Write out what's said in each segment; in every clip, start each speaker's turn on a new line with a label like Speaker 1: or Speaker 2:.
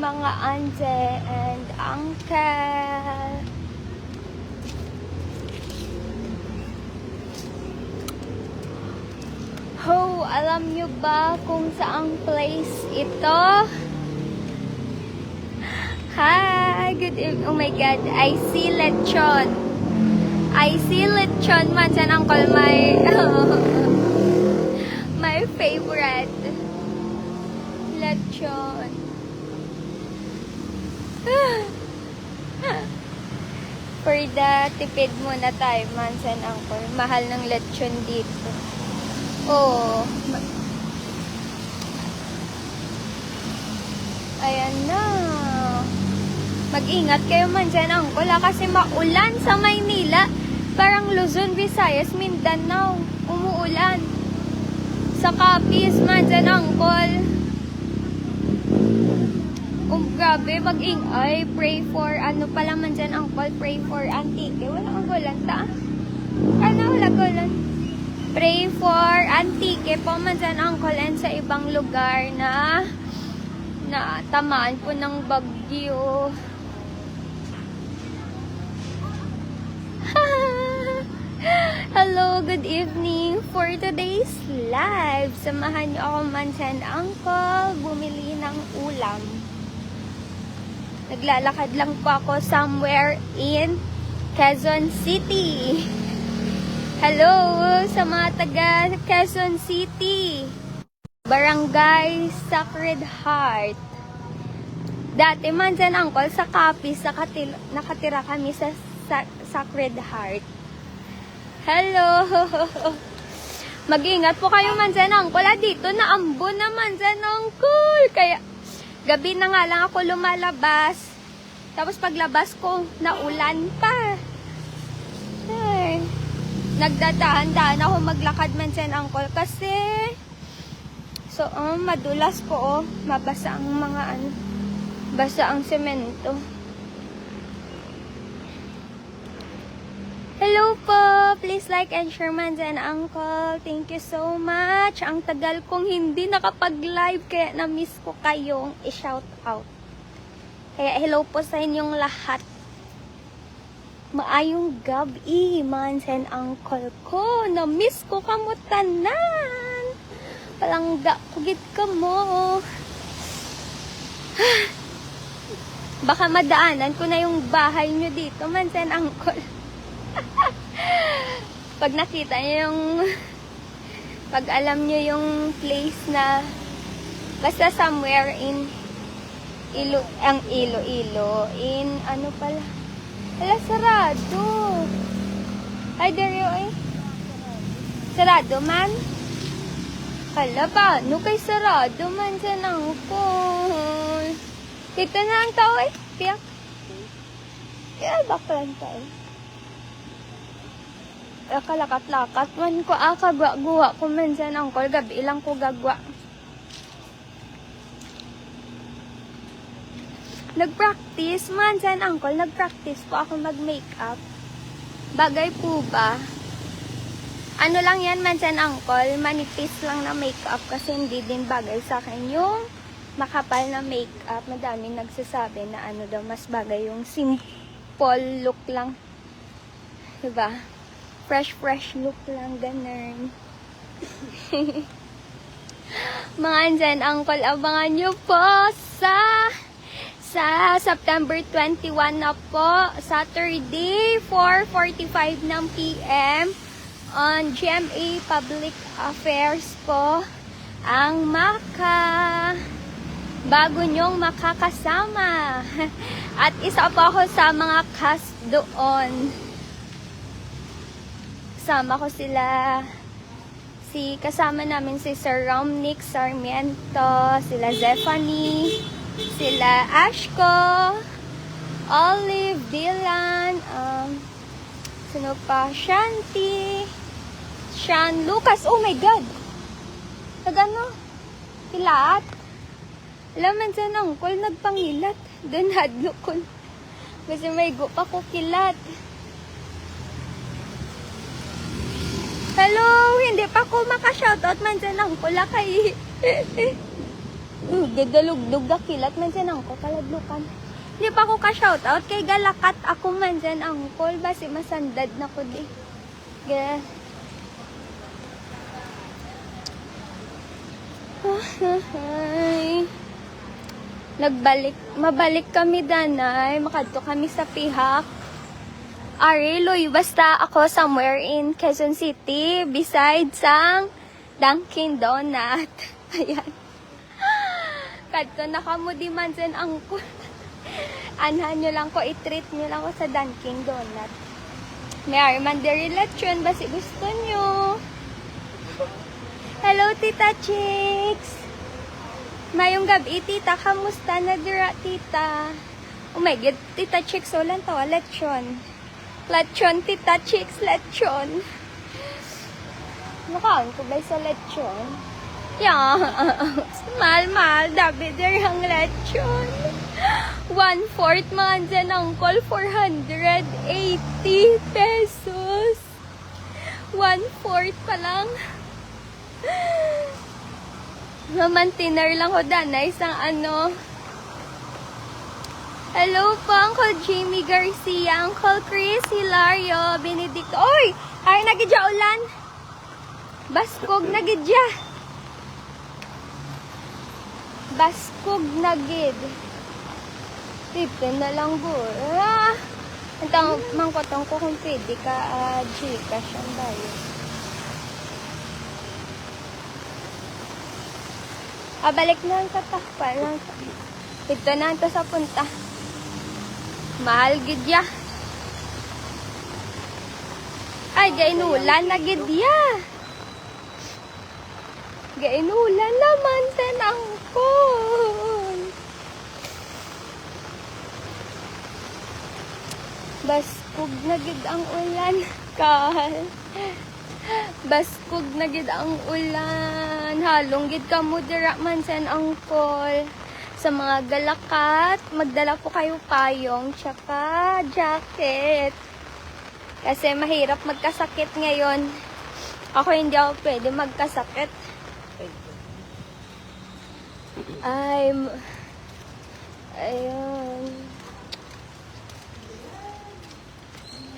Speaker 1: mga ante and uncle. Ho, alam nyo ba kung saang place ito? Hi, good evening. Oh my God, I see lechon. I see lechon man sa uncle my my favorite lechon. For the tipid muna tayo, Mansan Angkor. Mahal ng lechon dito. Oo. Ma- Ayan na. Mag-ingat kayo man dyan, Angkol. ah, Kasi maulan sa Maynila. Parang Luzon, Visayas, Mindanao. Umuulan. Sa Capiz man dyan, Um, grabe, mag-ing ay, pray for, ano pala man dyan, Angkol, pray for Antique. Wala kang gulan, ta? Ano, wala gulan. Pray for Antique po man dyan, Angkol, and sa ibang lugar na na tamaan po ng bagyo. Hello, good evening for today's live. Samahan niyo ako man and uncle bumili ng. Naglalakad lang po ako somewhere in Quezon City. Hello sa mga taga Quezon City. Barangay Sacred Heart. Dati man dyan, uncle, sa Capiz, nakatil- nakatira kami sa Sa- Sacred Heart. Hello! Mag-ingat po kayo man dyan, uncle. Ah, dito na ambon naman dyan, uncle. Kaya, gabi na nga lang ako lumalabas. Tapos paglabas ko, naulan pa. Ay, nagdadahan-dahan ako maglakad man dyan, uncle. Kasi, So, um, madulas po, oh. Mabasa ang mga ano. Basa ang semento. Hello po! Please like and share man dyan, Uncle. Thank you so much. Ang tagal kong hindi nakapag-live, kaya na-miss ko kayong i-shout out. Kaya hello po sa inyong lahat. Maayong gabi, man and uncle ko. Na-miss ko kamutanan. Palangga, kugit ka mo. Baka madaanan ko na yung bahay nyo dito, mansen uncle. pag nakita nyo yung, pag alam nyo yung place na, basta somewhere in, ilo, ang ilo, ilo, in, ano pala, ala, sarado. Ay, there you eh. Sarado man? Hala ba? No kay sarado man sa nang phone. Dito na ang tao eh. Piyak. Yeah, baklan tayo. Akalakat-lakat man ko aka guwa ko man sa nang kol. Gabi ilang ko gagwa. Nag-practice man sa uncle. Nag-practice po ako mag-makeup. Bagay po ba? Ano lang yan, mansan uncle, manipis lang na makeup kasi hindi din bagay sa akin yung makapal na makeup. Madami nagsasabi na ano daw, mas bagay yung simple look lang. Diba? Fresh, fresh look lang, ganun. Mga andyan, uncle, abangan nyo po sa sa September 21 na po, Saturday, 4.45 ng PM on GMA Public Affairs po ang Maka bago nyong makakasama. At isa po ako sa mga cast doon. Sama ko sila. Si kasama namin si Sir Romnick Sarmiento sila Zephanie sila Ashko Olive Dylan um, sino pa Shanti Sean Lucas. Oh my God! Nag ano? Kilat. Alam man sa nangkol, nagpangilat. Doon hadlo ko. Kasi may go pa ko kilat. Hello! Hindi pa ko makashoutout man sa nangkol. ah, Kay... Uh, gadalugdog gakilat man dyan ang ko, kaladlukan. Di pa ko ka-shoutout kay galakat ako man dyan ang call. Basi masandad na ko di. Nagbalik, mabalik kami danay, makadto kami sa pihak. Ari, Loy, basta ako somewhere in Quezon City, besides ang Dunkin Donut. Ayan. Kadto na kamo di man dyan ang Anhan nyo lang ko, i-treat nyo lang ko sa Dunkin Donut. May de Relation, basi gusto nyo. Hello, Tita Chicks! Mayong gabi, Tita. Kamusta na dira, Tita? Oh my God, Tita Chicks, walang tawa. Lechon. Lechon, Tita Chicks, lechon. Mukhaan ko ba sa lechon? Yeah. mahal, mahal. Dabi dirhang lechon. One-fourth man dyan, Uncle. 480 pesos. One-fourth pa lang. Naman tinner lang ko dana isang ano. Hello po, Uncle Jimmy Garcia, Uncle Chris Hilario, Benedicto. Oy! Ay, nagidya ulan. Baskog nagidya. Baskog nagid. Tipin na lang po. Ah! Ang mangkotong ko kung pwede ka uh, Gcash ang bayad. Ah, balik na ang tatakpan lang. Ito na ito sa punta. Mahal gid ya. Ay, gainulan na gid ya. Gainulan naman tanang ko. Baskog na gid ang ulan. Kahal. Baskog na gid ang ulan. Halong gid ka mo dira man sen angkol. Sa mga galakat, magdala po kayo payong tsaka jacket. Kasi mahirap magkasakit ngayon. Ako hindi ako pwede magkasakit. Ay, m- ayun.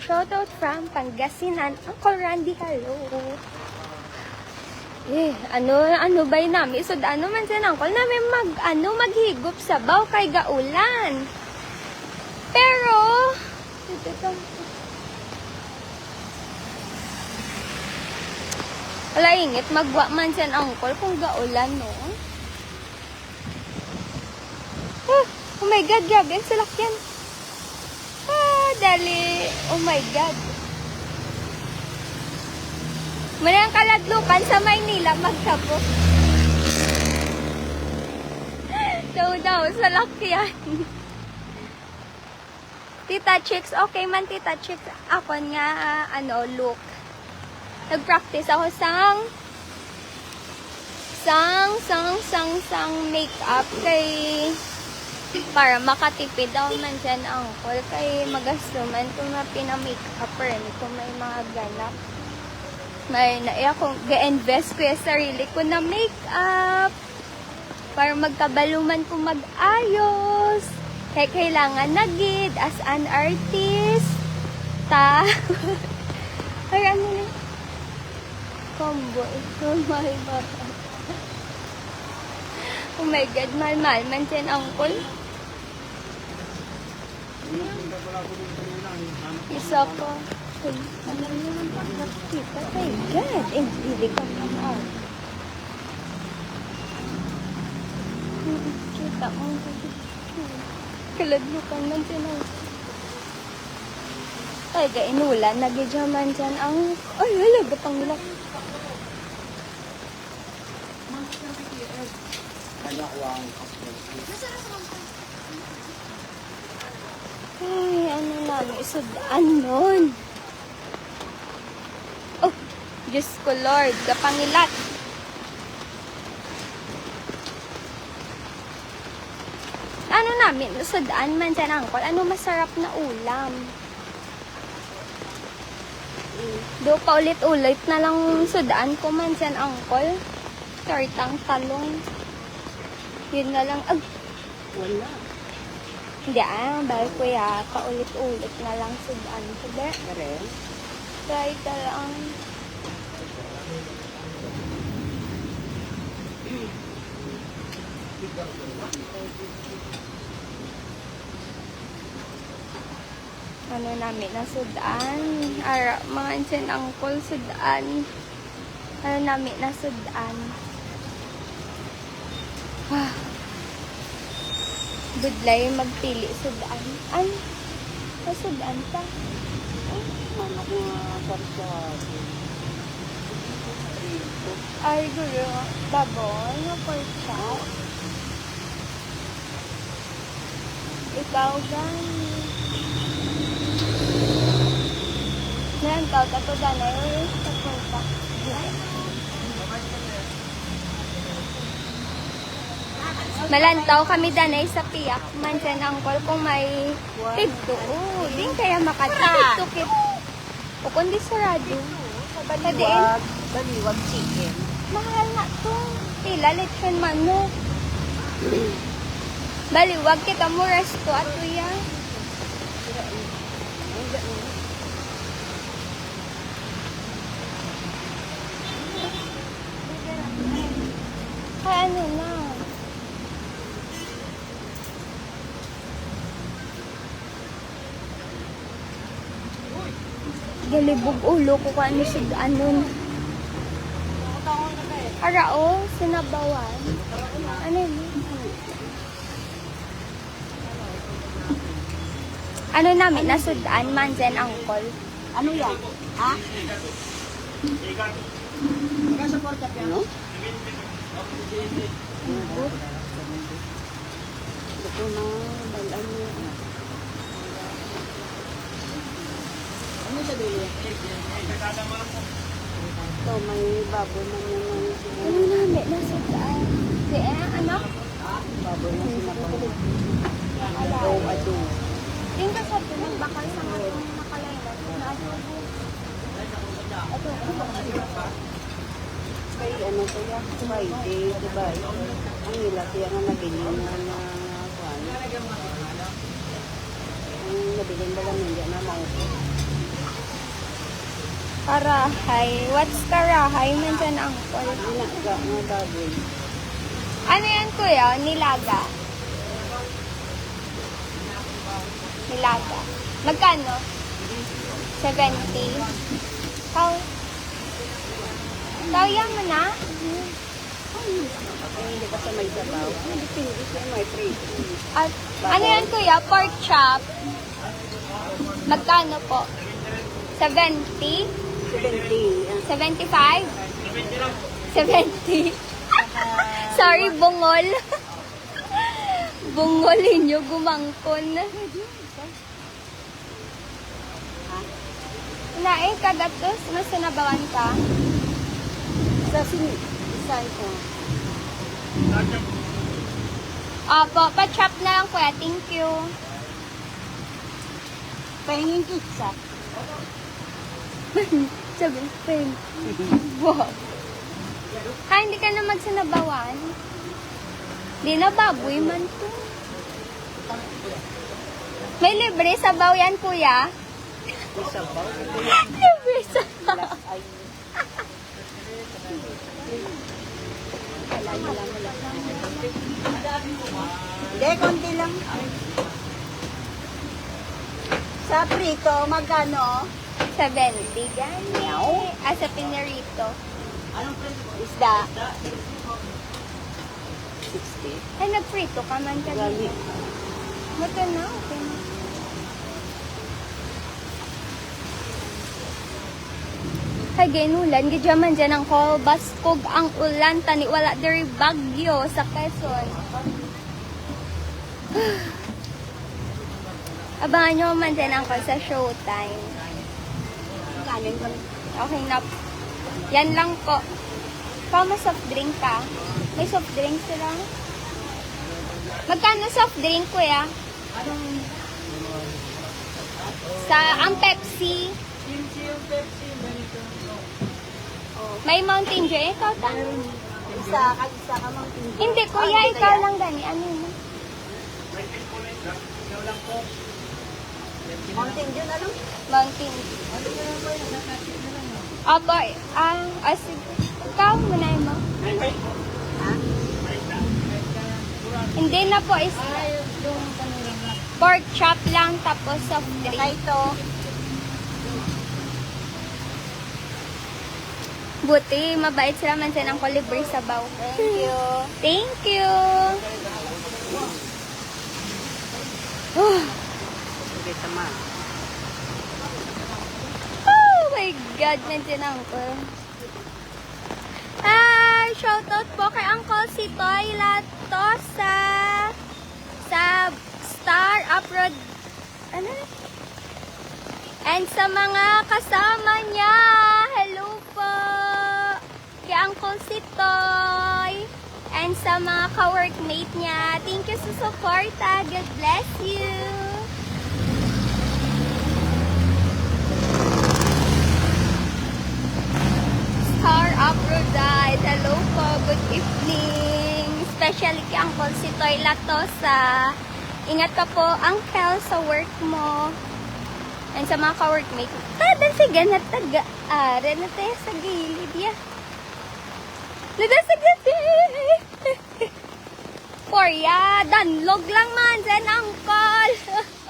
Speaker 1: Shoutout from Pangasinan. Uncle Randy, hello. Eh, ano, ano ba yun namin? So, ano man siya uncle namin mag, ano, maghigop sa baw kay gaulan. Pero, ito, ito. Wala ingit, magwa man siya uncle kung gaulan, no? Oh, my God, grabe, ang salakyan. Ah, dali. Oh my God. Muna ang kaladlukan sa Maynila, magtabo. daw daw, sa lakyan. Tita Chicks, okay man Tita Chicks. Ako nga, ah, ano, look. Nag-practice ako sang sang, sang, sang, sang makeup kay para makatipid daw man dyan uncle. Kay magastuman kung na pina-makeup ni kung may mga ganap. May na ako ga-invest ko yung sarili ko na makeup. Para magkabaluman ko mag-ayos. Kaya kailangan na as an artist. Ta. Ay ano na combo. Oh my god oh my god mahal-mahal man dyan uncle isa ko Uy, ano naman pa nakikita kay God. Eh, hindi ka naman. Kita mo. Kaladlukan man siya ng... Ay, gainulan. Nagidyaman dyan ang... Ay, wala. Batang nila. Ay, ano isudaan nun. Oh, Diyos ko Lord, kapangilat. Ano namin, isudaan man dyan, angkol. Ano masarap na ulam? Do pa ulit-ulit na lang sudaan ko man dyan, angkol. Tortang talong. Yun na lang. Ag,
Speaker 2: Wala.
Speaker 1: Hindi ah, bahal kuya. Paulit-ulit na lang sudan. Sabi,
Speaker 2: Karen?
Speaker 1: try ka lang. ano namin na sudan. Ara, mga ancient uncle sudan. Ano namin na sudan. Ah. Budlay magpili sudan. An? Sa sudan ta?
Speaker 2: Manok nga karsado.
Speaker 1: Ay, gulo. Babon, na porka. Ikaw gani. Nan, tao tato danay. Uy, sa porka. Malantaw kami danay sa piyak. Mansan angkol kung may tigdo. Oh, din kaya makatikit. O kundi sarado. Sa diin.
Speaker 2: Baliwag. Baliwag chicken.
Speaker 1: Mahal na to. Pila, lechon manok. Baliwag kita mo resto at tuya. Ay, ano na. Galibog ulo ko kung ano si anon. Ara o, sinabawan. Ano yun? Ano namin, nasudaan, manzen angkol.
Speaker 2: Ano yan? Ha? Ano? Ito na, balaan mo. Ano sa dulo? Ito, may baboy na naman.
Speaker 1: Ano namin, nasudaan. Di eh, anak?
Speaker 2: Baboy na sinabaw.
Speaker 1: Ala.
Speaker 2: Ito, ado.
Speaker 1: Yung ka sabi, nagbakal sa mga itong nakalayla. Na adobo. Ito,
Speaker 2: Kay ano to ya? Friday, diba? Ang nila kaya nga nabili na na kuhan. Ang nabili ba lang hindi na maupo.
Speaker 1: Karahay. What's karahay? Manzen angkol.
Speaker 2: Nilaga nga baboy.
Speaker 1: Ano yan, kuya? Nilaga. Nilaga. Magkano? 70. Kau. Yan mo na?
Speaker 2: Hindi? Hindi sa may pretty.
Speaker 1: At, ano yan, kuya? Pork chop. Magkano po? 70?
Speaker 2: 70. Ang
Speaker 1: 75? 70? Sorry, bungol. bungol inyo, gumangkon. Na eh, kagatos, mas sinabawan ka.
Speaker 2: sa sin... Saan ko?
Speaker 1: Opo, pa-chop na lang kuya. Thank you.
Speaker 2: Pahingin pizza.
Speaker 1: Sabi, pen. Wow. Ha, hindi ka na magsinabawan? Di na baboy man to. May libre sabaw yan, kuya.
Speaker 2: May sabaw.
Speaker 1: libre sabaw.
Speaker 2: Hindi, konti lang. Sa prito, magkano?
Speaker 1: 70. Ganyaw. Ah, sa pinarito.
Speaker 2: Isda. 60.
Speaker 1: Ay, nagprito ka man ka
Speaker 2: Gali.
Speaker 1: dito. Mata na, okay na. Kay ginulan, gidya man dyan ang baskog ang ulan, tani wala diri bagyo sa Quezon. Abangan nyo man dyan ang sa showtime.
Speaker 2: Lang.
Speaker 1: Okay na. Yan lang po. Kama soft drink ka. May soft drink sila. Magkano soft drink, kuya? Sa, ang Pepsi. May Mountain Dew. Ikaw ta?
Speaker 2: Isa, kag-isa ka mang tingin.
Speaker 1: Hindi, kuya, ikaw lang gani. Ano yun?
Speaker 2: Mountain Dew na lang.
Speaker 1: Mountain. Opo, ah, sige. Ikaw, mo.
Speaker 2: Ha?
Speaker 1: Hindi na po, is pork chop lang, tapos soft drink.
Speaker 2: ito.
Speaker 1: Buti, mabait sila man sa ng colibri sa baw.
Speaker 2: Thank you.
Speaker 1: Thank you! Oh,
Speaker 2: tama.
Speaker 1: My God, nandiyan ako. Ah, shoutout po kay Uncle si Toy Lato sa Star Uproad ano? And sa mga kasama niya, hello po kay Uncle si Toy and sa mga ka-workmate niya. Thank you sa support. ah. God bless you. Star Aphrodite. Hello po. Good evening. Especially kay Uncle si Toy Latosa. Ingat ka po, Uncle, sa work mo. And sa mga ka-workmate. Tadan si ganat taga. Are na tayo sa gilid ya. Nada sa gilid. Porya, danlog lang man sen, Uncle.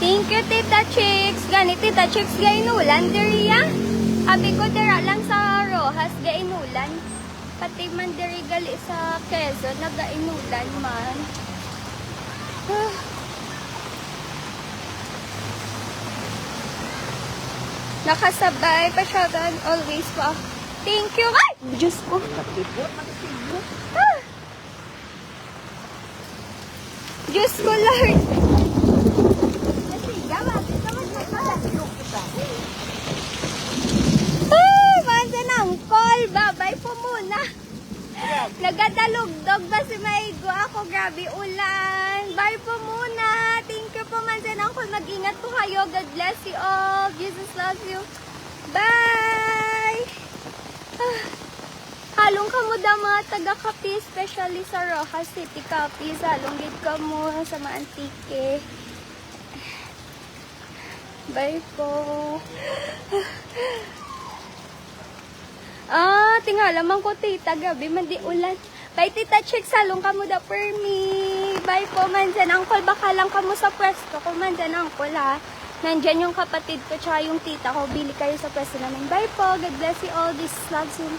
Speaker 1: Thank you, Tita Chicks. Gani, Tita Chicks, gainulan, diriya. Abi ko, dira lang sa Rojas, gainulan. Pati man diri gali sa Quezon, nagainulan man. Nakasabay pa siya gan, always pa. Thank you. Ay! Diyos ko. Ah. Diyos ko, Lord. Ay, mansa ng call. Babay po muna. Nagadalugdog ba si Maigo ako? Grabe ulan. Bye po muna. Thank you po mansa ng call. Mag-ingat po kayo. God bless you all. Jesus loves you. Bye! Ah. Halong ka mo da mga taga-kapi, especially sa Rojas City Kapi. Halong gid ka mo sa mga antike. Bye po. Ah, tingala man ko tita, gabi man di ulan. Bye tita, check salong kamo da per me. Bye po man dyan, uncle, baka lang kamo sa pwesto ko man dyan, uncle ha. Nandyan yung kapatid ko tsaka yung tita ko, bili kayo sa pwesto namin. Bye po, God bless you all, this loves you.